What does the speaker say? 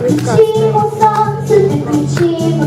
Кричимо сонце, не кричимо